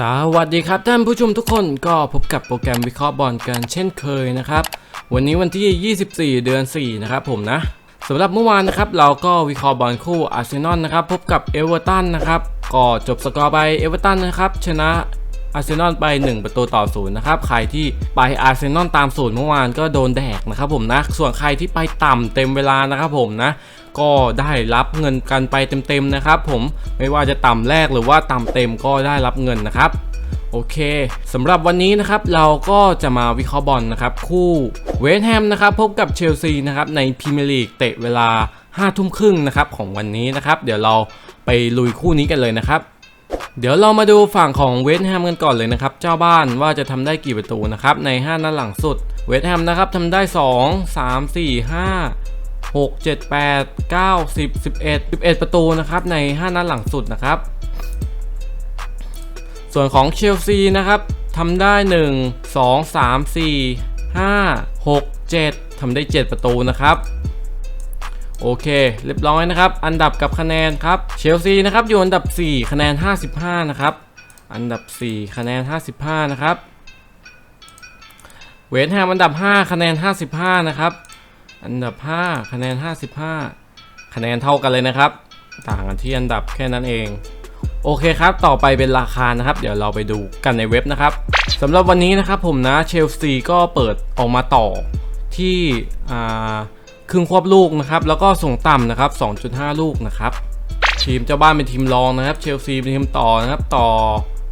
สวัสดีครับท่านผู้ชมทุกคนก็พบกับโปรแกรมวิเคราะห์บอลกันเช่นเคยนะครับ วันนี้วันที่ 24 เดือน 4 นะครับผมนะสำหรับเมื่อวานนะครับเราก็วิเคราะห์บอลคู่อาร์เซนอลนะครับพบกับเอเวอร์ตันนะครับก็จบสกอร์ไปเอเวอร์ตันนะครับชนะ อาร์เซนอลไป 1 ประตูต่อศูนย์นะครับ ใครที่ไปอาร์เซนอลตามศูนย์เมื่อวานก็โดนแดกนะครับผมนะ ส่วนใครที่ไปต่ำเต็มเวลานะครับผมนะ ก็ได้รับเงินกันไปเต็มๆนะครับผมไม่ว่าจะต่ำแรกหรือว่าต่ำเต็มก็ได้รับเงินนะครับโอเคสำหรับวันนี้นะครับเราก็จะมาวิเคราะห์บอลนะครับ คู่เวสต์แฮมนะครับพบกับเชลซีนะครับในพรีเมียร์ลีกเตะเวลา5ทุ่มครึ่งนะครับของวันนี้นะครับ เดี๋ยวเราไปลุยคู่นี้กันเลยนะครับ เดี๋ยวเรามาดูฝั่งของเวสต์แฮมกันก่อนเลยนะครับ เจ้าบ้านว่าจะทำได้กี่ประตูนะครับใน 5 นัดหลังสุด เวสต์แฮมนะครับทำได้ 2 3 4 5 6 7 8 9 10 11 11 ประตูนะครับใน 5 นัดหลังสุดนะครับ ส่วนของเชลซีนะครับทำได้ 1 2 3 4 5 6 7ทำได้ 7 ประตูนะครับ โอเค เรียบร้อยนะครับ อันดับกับคะแนนครับ เชลซีนะครับอยู่อันดับ 4 คะแนน 55 นะครับ อันดับ 4 คะแนน 55 นะครับ เวสต์แฮมอันดับ 5 คะแนน 55 นะครับ อันดับ 5 คะแนน 55 คะแนนเท่ากันเลยนะครับ ต่างกันที่อันดับแค่นั้นเอง โอเคครับ ต่อไปเป็นราคานะครับ เดี๋ยวเราไปดูกันในเว็บนะครับสำหรับวันนี้นะครับผมนะเชลซีก็เปิดออกมาต่อที่อ่า ครึ่งควบลูกนะครับ แล้วก็ส่งต่ำนะครับ 2.5 ลูกนะครับ ทีมเจ้าบ้านเป็นทีมรองนะครับ เชลซีเป็นทีมต่อนะครับ ต่อ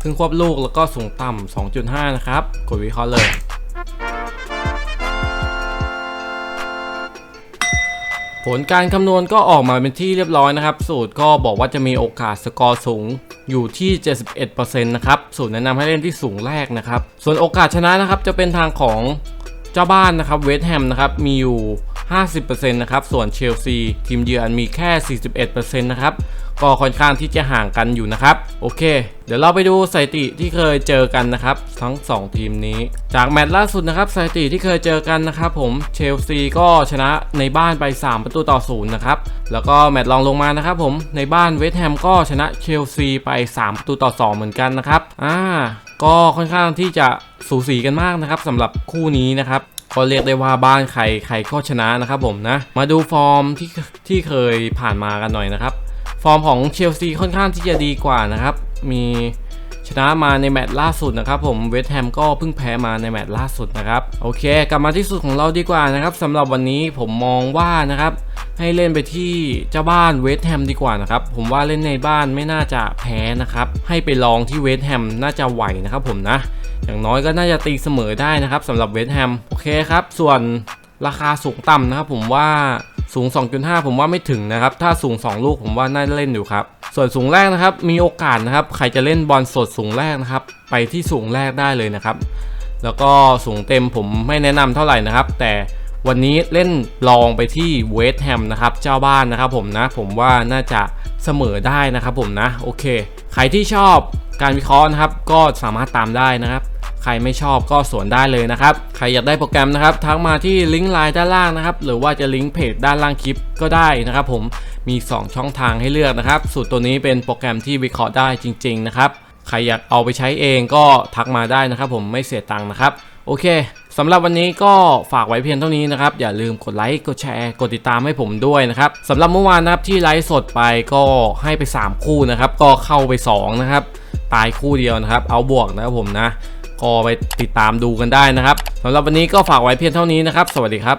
ครึ่งควบลูกแล้วก็ส่งต่ำ 2.5 นะครับ กดวิเคราะห์เลยผลการคำนวณก็ออกมาเป็นที่เรียบร้อยนะครับ สูตรก็บอกว่าจะมีโอกาสสกอร์สูงอยู่ที่ 71%นะครับ สูตรแนะนำให้เล่นที่สูงแรกนะครับ ส่วนโอกาสชนะนะครับจะเป็นทางของเจ้าบ้านนะครับเวสต์แฮมนะครับมีอยู่ 50%นะครับ ส่วนเชลซีทีมเยือนมีแค่ 41%นะครับ ก็ค่อนข้างที่จะห่างกันอยู่นะครับ โอเค เดี๋ยวเราไปดูสถิติที่เคยเจอกันนะครับ ทั้ง 2 ทีมนี้ จากแมตช์ล่าสุดนะครับสถิติที่เคยเจอกันนะครับผมเชลซีก็ชนะในบ้านไป 3 ประตูต่อศูนย์นะครับ แล้วก็แมตช์รองลงมานะครับผมในบ้านเวสต์แฮมก็ชนะเชลซีไป 3 ประตูต่อ 2 เหมือนกันนะครับ อ่าก็ค่อนข้างที่จะสูสีกันมากนะครับสำหรับคู่นี้นะครับ ก็เรียกได้ว่าบ้านใครใครก็ชนะนะครับผมนะ มาดูฟอร์มที่ที่เคยผ่านมากันหน่อยนะครับ ฟอร์มของเชลซีค่อนข้างที่จะดีกว่านะครับ มีชนะมาในแมตช์ล่าสุดนะครับผมเวสต์แฮมก็เพิ่งแพ้มาในแมตช์ล่าสุดนะครับ โอเค กลับมาที่สุดของเราดีกว่านะครับสำหรับวันนี้ผมมองว่านะครับ ให้เล่นไปที่เจ้าบ้านเวสต์แฮมดีกว่านะครับ ผมว่าเล่นในบ้านไม่น่าจะแพ้นะครับ ให้ไปลองที่เวสต์แฮมน่าจะไหวนะครับผมนะ อย่างน้อยก็น่าจะตีเสมอได้นะครับสำหรับเวสต์แฮมโอเคครับ ส่วนราคาสูงต่ำนะครับผมว่าสูง 2.5 ผมว่าไม่ถึงนะครับ ถ้าสูง 2 ลูกผมว่าน่าเล่นอยู่ครับ ส่วนสูงแรกนะครับ มีโอกาสนะครับ ใครจะเล่นบอลสดสูงแรกนะครับ ไปที่สูงแรกได้เลยนะครับ แล้วก็สูงเต็มผมไม่แนะนำเท่าไหร่นะครับ แต่ วันนี้เล่นลองไปที่เวสต์แฮมนะครับเจ้าบ้านนะครับผมนะผมว่าน่าจะเสมอได้นะครับผมนะโอเค ใครที่ชอบการวิเคราะห์นะครับก็สามารถตามได้นะครับใครไม่ชอบก็สวนได้เลยนะครับ ใครอยากได้โปรแกรมนะครับ ทักมาที่ลิงก์ไลน์ด้านล่างนะครับ หรือว่าจะลิงก์เพจด้านล่างคลิปก็ได้นะครับ ผม มี 2 ช่องทางให้เลือกนะครับ สูตรตัวนี้เป็นโปรแกรมที่วิเคราะห์ได้จริง ๆ นะครับ ใครอยากเอาไปใช้เองก็ทักมาได้นะครับ ผมไม่เสียตังค์นะครับโอเคสำหรับวันนี้ก็ฝากไว้เพียงเท่านี้นะครับ อย่าลืมกดไลค์กดแชร์กดติดตามให้ผมด้วยนะครับสำหรับเมื่อวานนะครับที่ไลฟ์สดไปก็ให้ไป 3 คู่นะครับ ก็เข้าไป 2 นะครับ ตายคู่เดียวนะครับ เอาบวกนะครับผมนะ ก็ไปติดตามดูกันได้นะครับสำหรับวันนี้ก็ฝากไว้เพียงเท่านี้นะครับ สวัสดีครับ